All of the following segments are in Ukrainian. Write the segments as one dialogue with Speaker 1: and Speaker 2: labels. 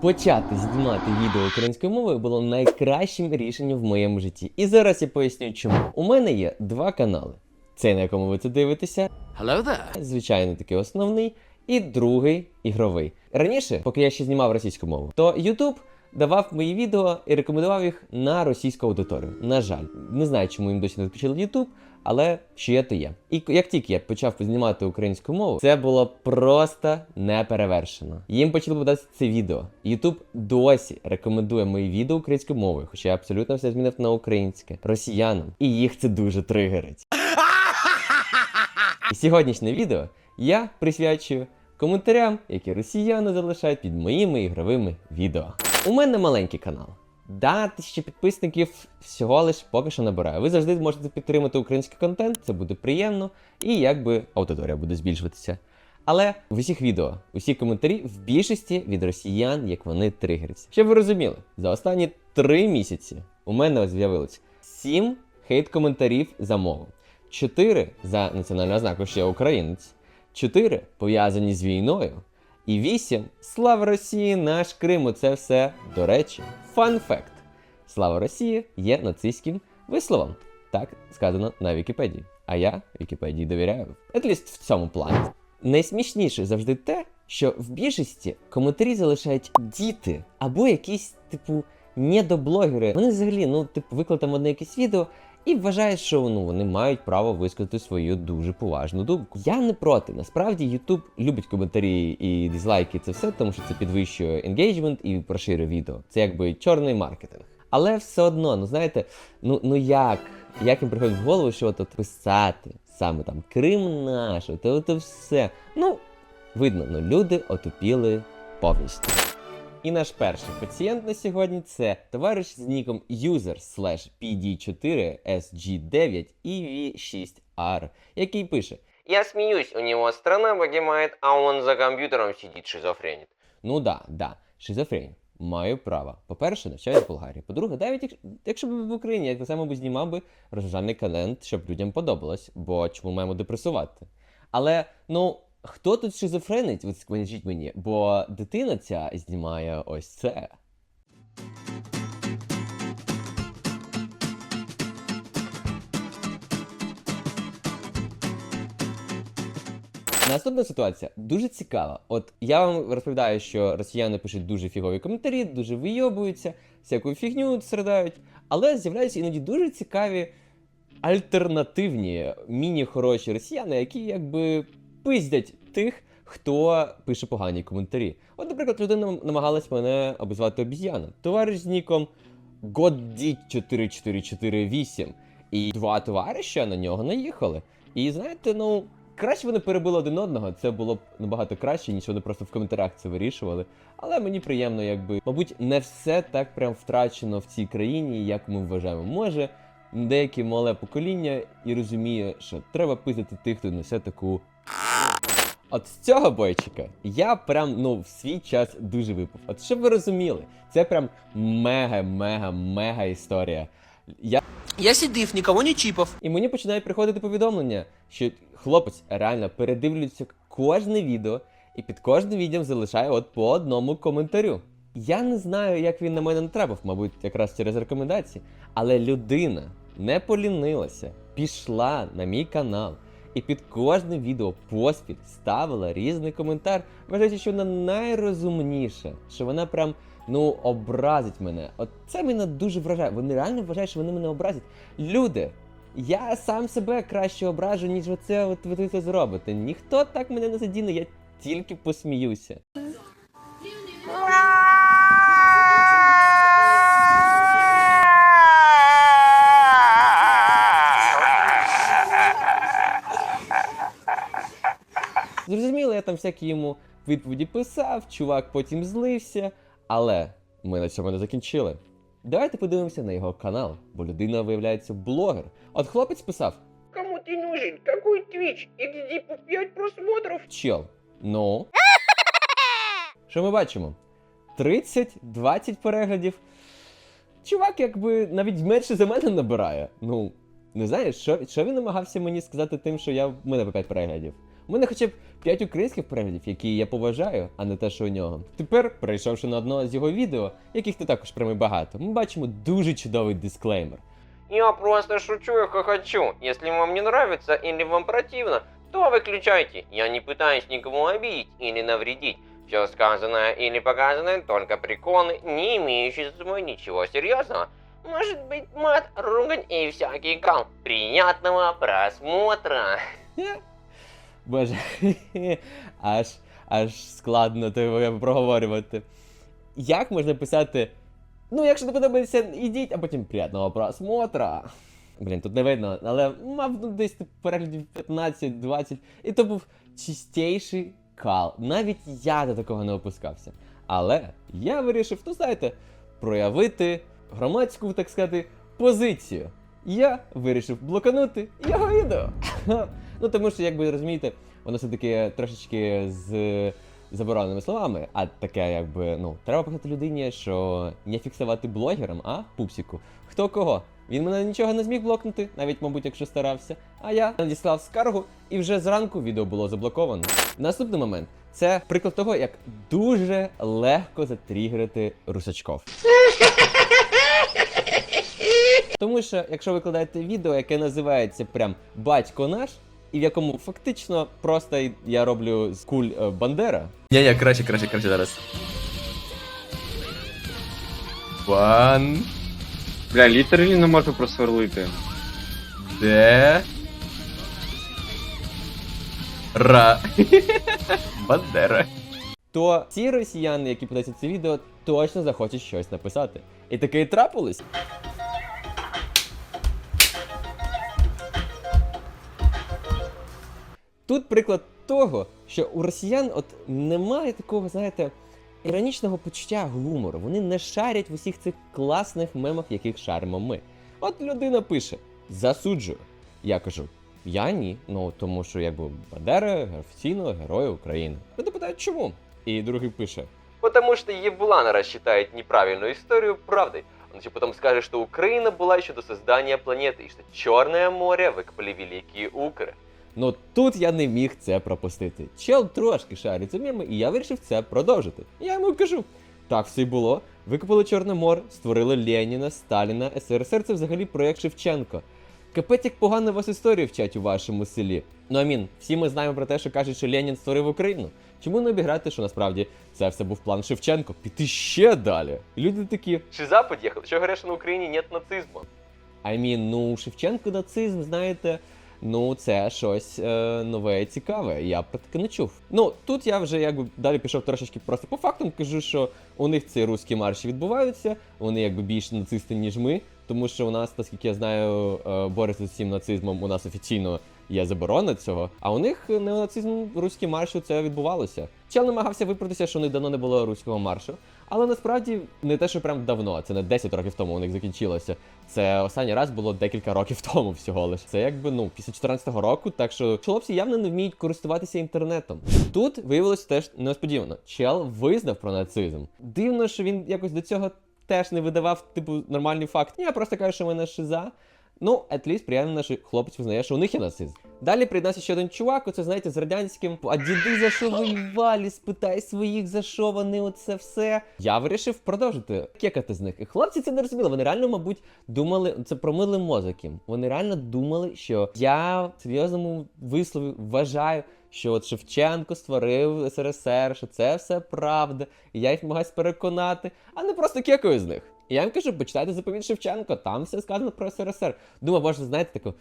Speaker 1: Почати знімати відео українською мовою було найкращим рішенням в моєму житті. І зараз я поясню чому. У мене є два канали. Цей, на якому ви це дивитеся,
Speaker 2: Hello there.
Speaker 1: звичайно, такий основний, і другий ігровий. Раніше, поки я ще знімав російську мову, то YouTube давав мої відео і рекомендував їх на російську аудиторію. На жаль, не знаю, чому їм досі не відключили YouTube, але що є, то є. І як тільки я почав знімати українську мову, це було просто неперевершено. Їм почали подати це відео. YouTube досі рекомендує мої відео українською мовою, хоча я абсолютно все змінив на українське росіянам, і їх це дуже тригерить. І сьогоднішнє відео я присвячую коментарям, які росіяни залишають під моїми ігровими відео. У мене маленький канал. Да, тисячі підписників всього лиш поки що набираю. Ви завжди можете підтримати український контент, це буде приємно, і якби аудиторія буде збільшуватися. Але в усіх відео, усі коментарі в більшості від росіян, як вони тригеряться. Щоб ви розуміли, за останні три місяці у мене з'явилось сім хейт-коментарів за мову. 4 за національну ознаку, я українець, 4 пов'язані з війною, і 8 Слава Росії, наш Крим. Це все до речі. Фан факт. Слава Росії є нацистським висловом. Так сказано на Вікіпедії. А я Вікіпедії довіряю. Етліст в цьому плані. Найсмішніше завжди те, що в більшості коментарі залишають діти або якісь, типу, недоблогери. Вони взагалі, ну, типу, виклали там одне якесь відео і вважають, що ну, вони мають право висказати свою дуже поважну думку. Я не проти. Насправді YouTube любить коментарі і дизлайки, це все, тому що це підвищує енгейджмент і проширює відео. Це якби чорний маркетинг. Але все одно, ну знаєте, ну ну як? Як їм приходить в голову, що от, от писати саме там Крим наш, от, от все. Ну, видно, ну люди отупіли повністю. І наш перший пацієнт на сьогодні це товариш з ніком user PD4SG9 EV6R, який пише:
Speaker 3: Я смеюсь, у него страна погибает, а он за компьютером сидит шизофреник.
Speaker 1: Ну да, да, шизофрень. Маю право. По-перше, навчаюсь в Болгарії. По-друге, навіть якщо, якщо б в Україні, я само б знімав би розважальний контент, щоб людям подобалось, бо чому маємо депресувати? Але ну. Хто тут шизофренить? От скажіть мені, бо дитина ця знімає ось це. Наступна ситуація дуже цікава. От я вам розповідаю, що росіяни пишуть дуже фігові коментарі, дуже вийобуються, всяку фігню середають, але з'являються іноді дуже цікаві альтернативні міні-хороші росіяни, які якби пиздять тих, хто пише погані коментарі. От, наприклад, людина намагалась мене обізвати обіз'яна. Товариш з ніком Goddy4448. І два товариша на нього наїхали. І знаєте, ну. Краще вони перебили один одного, це було б набагато краще, ніж вони просто в коментарях це вирішували. Але мені приємно, якби, мабуть, не все так прям втрачено в цій країні, як ми вважаємо. Може, деяке мале покоління і розуміє, що треба пиздити тих, хто несе таку. От з цього бойчика я прям ну в свій час дуже випав. От щоб ви розуміли, це прям мега-мега-мега історія. Я
Speaker 2: Я сидив, никого не чипав.
Speaker 1: і мені починають приходити повідомлення, що хлопець реально передивлюється кожне відео і під кожним відео залишає от по одному коментарю. Я не знаю, як він на мене натрапив, мабуть, якраз через рекомендації, але людина не полінилася, пішла на мій канал і під кожним відео поспіль ставила різний коментар, вважаючи, що вона найрозумніша, що вона прям ну образить мене. От це мене дуже вражає. Вони реально вважають, що вони мене образять. Люди, я сам себе краще ображу, ніж оце от ви це зробите. Ніхто так мене не задіне, я тільки посміюся. Зрозуміло, я там всякі йому відповіді писав, чувак потім злився, але ми на цьому не закінчили. Давайте подивимося на його канал, бо людина виявляється блогер. От хлопець писав:
Speaker 3: Кому ты нужен? Какой твич? XD по 5 просмотров?
Speaker 1: Чел, ну. Що ми бачимо? 30-20 переглядів. Чувак, якби навіть менше за мене набирає. Ну, не знаєш, що, що він намагався мені сказати тим, що я в мене по 5 переглядів. У мене хоча б 5 українських переглядів, які я поважаю, а не те, що у нього. Тепер, перейшовши на одно з його відео, яких не також прямо й багато, ми бачимо дуже чудовий дисклеймер.
Speaker 3: Я просто шучу и хохочу. Если вам не нравится или вам противно, то выключайте. Я не пытаюсь никого обидеть или навредить. Все сказанное или показанное только приколы, не имеющие за собой ничего серьезного. Может быть мат, ругань и всякий кал. Приятного просмотра!
Speaker 1: Боже, аж, аж складно тебе проговорювати. Як можна писати? Ну, якщо не подобається, ідіть, а потім приятного просмотра. Блін, тут не видно, але мав ну, десь переглядів 15-20, і то був чистейший кал. Навіть я до такого не опускався. Але я вирішив, ну знаєте, проявити громадську, так сказати, позицію. Я вирішив блоканути його відео. Ну тому що, як ви розумієте, воно все-таки трошечки з забороненими словами, а таке, якби, ну, треба показати людині, що не фіксувати блогерам, а пупсіку. Хто кого? Він мене нічого не зміг блокнути, навіть, мабуть, якщо старався. А я надіслав скаргу, і вже зранку відео було заблоковано. Наступний момент це приклад того, як дуже легко затрігерити русачков. Тому що, якщо ви викладаєте відео, яке називається прям Батько наш, і в якому фактично просто я роблю з куль е, Бандера.
Speaker 4: Ні, ні, краще, краще, краще зараз. Бан.
Speaker 5: Бля, літералі не можу просверлити.
Speaker 4: Де. Ра. Бандера.
Speaker 1: То ці росіяни, які подивляться це відео, точно захочуть щось написати. І таке і трапилось. Тут приклад того, що у росіян от немає такого, знаєте, іронічного почуття гумору. Вони не шарять в усіх цих класних мемах, яких шаримо ми. От людина пише: засуджую. Я кажу, я ні. Ну тому що якби Бандера офіційно герой України. Люди питають, чому? І другий пише:
Speaker 3: Потому что Еблан рассчитает неправильную историю правдой. Он еще потом скажет, что Украина была еще до создания планеты, и что Черное море выкопали великие укры.
Speaker 1: Ну тут я не міг це пропустити. Чел трошки шарить за меми, і я вирішив це продовжити. Я йому кажу: так все й було. Викопали Чорне море, створили Леніна, Сталіна, СРСР це взагалі проєкт Шевченко. Капець, як погано вас історію вчать у вашому селі. Ну амін, всі ми знаємо про те, що кажуть, що Ленін створив Україну. Чому не обіграти, що насправді це все був план Шевченко? Піти ще далі. Люди такі,
Speaker 3: Шиза подъехал, еще говорят, что на Украине нет нацизма.
Speaker 1: I mean, ну, Шевченко нацизм, знаєте, ну це щось е, нове і цікаве. Я про таке не чув. Ну тут я вже якби далі пішов трошечки просто по фактам. Кажу, що у них ці руські марші відбуваються, вони якби більш нацисти, ніж ми. Тому що у нас, наскільки я знаю, е, боротися з цим нацизмом у нас офіційно є заборона цього. А у них неонацизм руські марші це відбувалося. Чел намагався виправдатися, що у них давно не було руського маршу. Але насправді не те, що прям давно, це не 10 років тому у них закінчилося. Це останній раз було декілька років тому всього лиш. Це якби ну після 14-го року, так що хлопці явно не вміють користуватися інтернетом. Тут виявилось теж несподівано. Чел визнав про нацизм. Дивно, що він якось до цього теж не видавав типу нормальний факт. Я просто кажу, що в мене шиза. Ну, атліст приємно, що хлопець визнає, що у них є нацизм. Далі приєднався ще один чувак, оце знаєте, з радянським. А діди за що воювали? Спитай своїх, за що вони оце все. Я вирішив продовжити кекати з них. І хлопці це не розуміли. Вони реально, мабуть, думали, це промили мозок їм. Вони реально думали, що я в серйозному вислові вважаю. Що от Шевченко створив СРСР, що це все правда, і я їх намагаюсь переконати, а не просто кекаю з них. І я їм кажу, почитайте заповідь Шевченко, там все сказано про СРСР. Думаю, може, знаєте, таку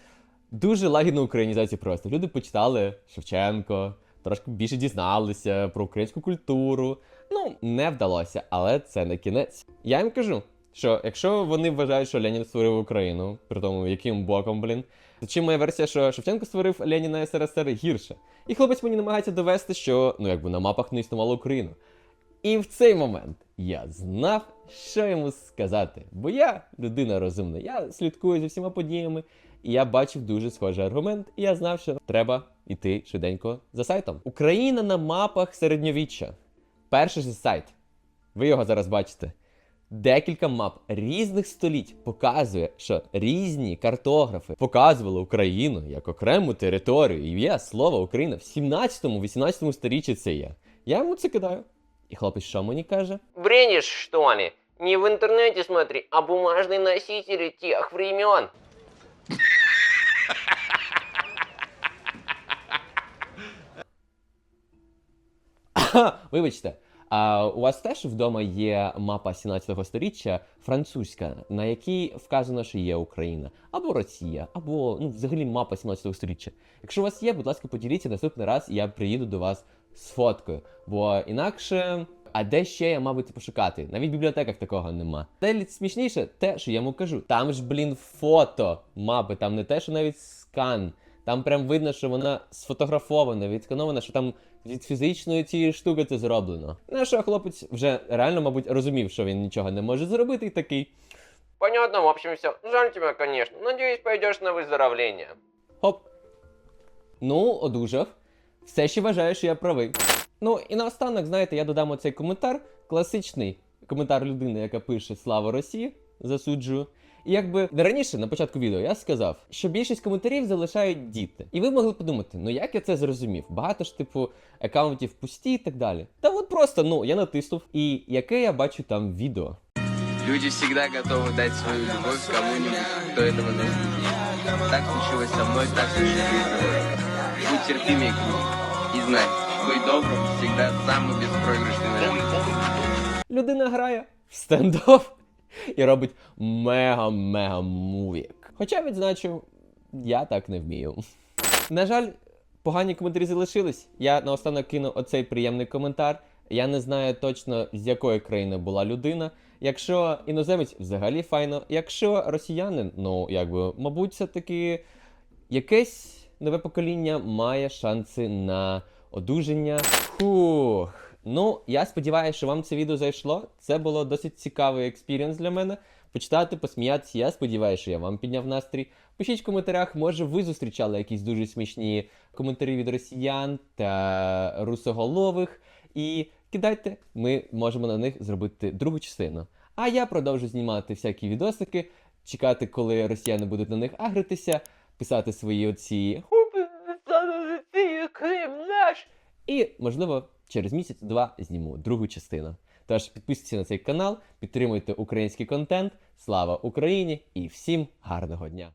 Speaker 1: дуже лагідну українізацію просто. Люди почитали Шевченко, трошки більше дізналися про українську культуру. Ну, не вдалося, але це не кінець. Я їм кажу, що якщо вони вважають, що Ленін створив Україну, при тому яким боком, блін, то чим моя версія, що Шевченко створив Леніна СРСР гірше. І хлопець мені намагається довести, що ну якби на мапах не існувало Україну. І в цей момент я знав, що йому сказати. Бо я людина розумна, я слідкую за всіма подіями, і я бачив дуже схожий аргумент, і я знав, що треба йти швиденько за сайтом. Україна на мапах середньовіччя. Перший же сайт. Ви його зараз бачите. декілька мап різних століть показує, що різні картографи показували Україну як окрему територію. І є слово Україна в 17-18 сторіччі це є. Я йому це кидаю. І хлопець що мені каже?
Speaker 3: Бредишь, что ли? Не в интернете смотри, а бумажные носители тех времен.
Speaker 1: Вибачте, а у вас теж вдома є мапа 17 сторіччя французька, на якій вказано, що є Україна, або Росія, або ну, взагалі мапа 17 сторіччя. Якщо у вас є, будь ласка, поділіться наступний раз, і я приїду до вас з фоткою. Бо інакше. А де ще я, мабуть, пошукати? Навіть в бібліотеках такого нема. Те смішніше, те, що я йому кажу. Там ж, блін, фото мапи, там не те, що навіть скан. Там прям видно, що вона сфотографована, відсканована, що там від фізичної цієї штуки це зроблено. Ну, що хлопець вже реально, мабуть, розумів, що він нічого не може зробити, і такий
Speaker 3: Понятно, в общем, все. Жаль тебя, конечно. Надеюсь, пойдешь на выздоровление.
Speaker 1: хоп. Ну, одужав. Все ще вважаю, що я правий. Ну і наостанок, знаєте, я додам оцей коментар. Класичний коментар людини, яка пише Слава Росії, засуджую. І якби раніше на початку відео я сказав, що більшість коментарів залишають діти. І ви могли подумати, ну як я це зрозумів? Багато ж типу аккаунтів пусті і так далі. Та от просто ну я натиснув, і яке я бачу там відео.
Speaker 6: Люди всегда готовы дать свою любовь кому-нибудь, кто этого заслужит. Так случилось со мной, так случилось. Будь терпимее к ним. И знай, быть добрым всегда самый беспроигрышный вариант.
Speaker 1: людина грає в стендоф і робить мега-мега мувік. Хоча відзначу, я так не вмію. На жаль, погані коментарі залишились. Я наостанок кину оцей приємний коментар. Я не знаю точно з якої країни була людина. Якщо іноземець, взагалі файно. Якщо росіянин, ну якби, мабуть, все-таки якесь нове покоління має шанси на одужання. Фух. Ну, я сподіваюся, що вам це відео зайшло. Це було досить цікавий експірієнс для мене. Почитати, посміятися. Я сподіваюся, що я вам підняв настрій. Пишіть в коментарях, може ви зустрічали якісь дуже смішні коментарі від росіян та русоголових. І кидайте, ми можемо на них зробити другу частину. А я продовжу знімати всякі відосики, чекати, коли росіяни будуть на них агритися, писати свої оці наш, і, можливо, через місяць-два зніму другу частину. Тож підписуйтесь на цей канал, підтримуйте український контент. Слава Україні і всім гарного дня!